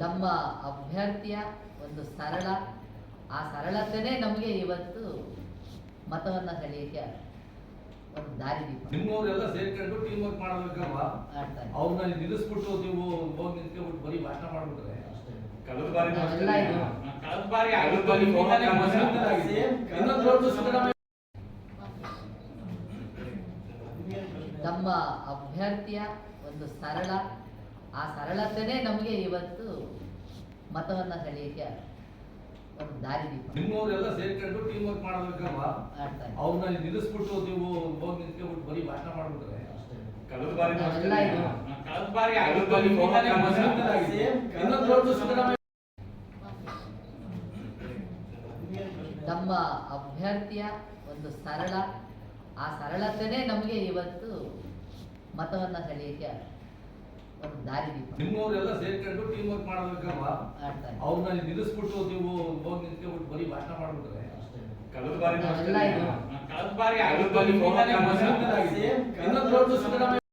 ನಮ್ಮ ಅಭ್ಯರ್ಥಿಯ ಒಂದು ಸರಳ ಆ ಸರಳತೆನೇ ನಮಗೆ ಇವತ್ತು ಮತವನ್ನು ಸೆಳೆಯಕ್ಕೆ ಒಂದು ದಾರಿ ನಿಮ್ಮವರೆಲ್ಲ ಸೇರ್ಕೊಂಡು ಟೀಮ್ ವರ್ಕ್ ಮಾಡಬೇಕಲ್ವಾ. ಅವ್ರನ್ನ ನಿಲ್ಲಿಸ್ಬಿಟ್ಟು ನೀವು ಹೋಗಿ ನಿಂತ್ಕೊಂಡ್ಬಿಟ್ಟು ಬರೀ ಭಾಷಣ ಮಾಡ್ಬಿಟ್ರೆ? ಕಳೆದ ಬಾರಿ ಕಳೆದ ಬಾರಿ ಕಳೆದ ಬಾರಿ. ಇನ್ನೊಂದು ನಮ್ಮ ಅಭ್ಯರ್ಥಿಯ ಒಂದು ಸರಳ ಆ ಸರಳತೆನೇ ನಮಗೆ ಇವತ್ತು ಮತವನ್ನ ಸೆಳೆಯಕ್ಕೆ ಒಂದು ದಾರಿ ನಿಮ್ಮವರೆಲ್ಲ ಸೇರ್ಕೊಂಡು ಟೀಮ್ ವರ್ಕ್ ಮಾಡಬೇಕಲ್ವಾ? ಆಡ್ತಾ ಅವ್ರನ್ನ ನಿಲ್ಲಿಸ್ಬಿಟ್ಟು ನೀವು ಹೋಗಿ ನಿಂತ್ಕೊಂಡ್ಬಿಟ್ಟು ಬರೀ ಭಾಷಣ ಮಾಡ್ಬಿಟ್ರೆ? ಕಳೆದ ಬಾರಿ ನಾವೆಲ್ಲ ಕಳೆದ ಬಾರಿ ಕಳೆದ ಆಗಿದ್ದು ಬಾರಿ ನಿಮ್ಮಿಂದಲೇ ಹೋರಾಟ ಮೋಸ. ಮಾಡಿದ್ದಾಗಿದೆ. ಇನ್ನೊಂದು ದೊಡ್ಡ ಸಿದ್ದರಾಮಯ್ಯ ನಮ್ಮ ಅಭ್ಯರ್ಥಿಯ ಒಂದು ಸರಳ ಆ ಸರಳತೆನೇ ನಮಗೆ ಇವತ್ತು ಮತವನ್ನು ಸೆಳೆಯಕ್ಕೆ ಒಂದು ದಾರಿದೀಪ ನಿಮ್ಮವರೆಲ್ಲ ಸೇರ್ಕೊಂಡು ಟೀಮ್ ವರ್ಕ್ ಮಾಡಬೇಕಲ್ವಾ. ಅವ್ರನ್ನ ನಿಲ್ಲಿಸ್ಬಿಟ್ಟು ನೀವು ಹೋಗಿ ನಿಂತ್ಕೊಂಡ್ಬಿಟ್ಟು ಬರೀ ಭಾಷಣ ಮಾಡ್ಬಿಟ್ರೆ? ಕಳೆದ ಬಾರಿ ಇದು ಕಳೆದ ಆಗಿದ್ದು ಇನ್ನೊಂದು ಸಿದ್ದರಾಮಯ್ಯ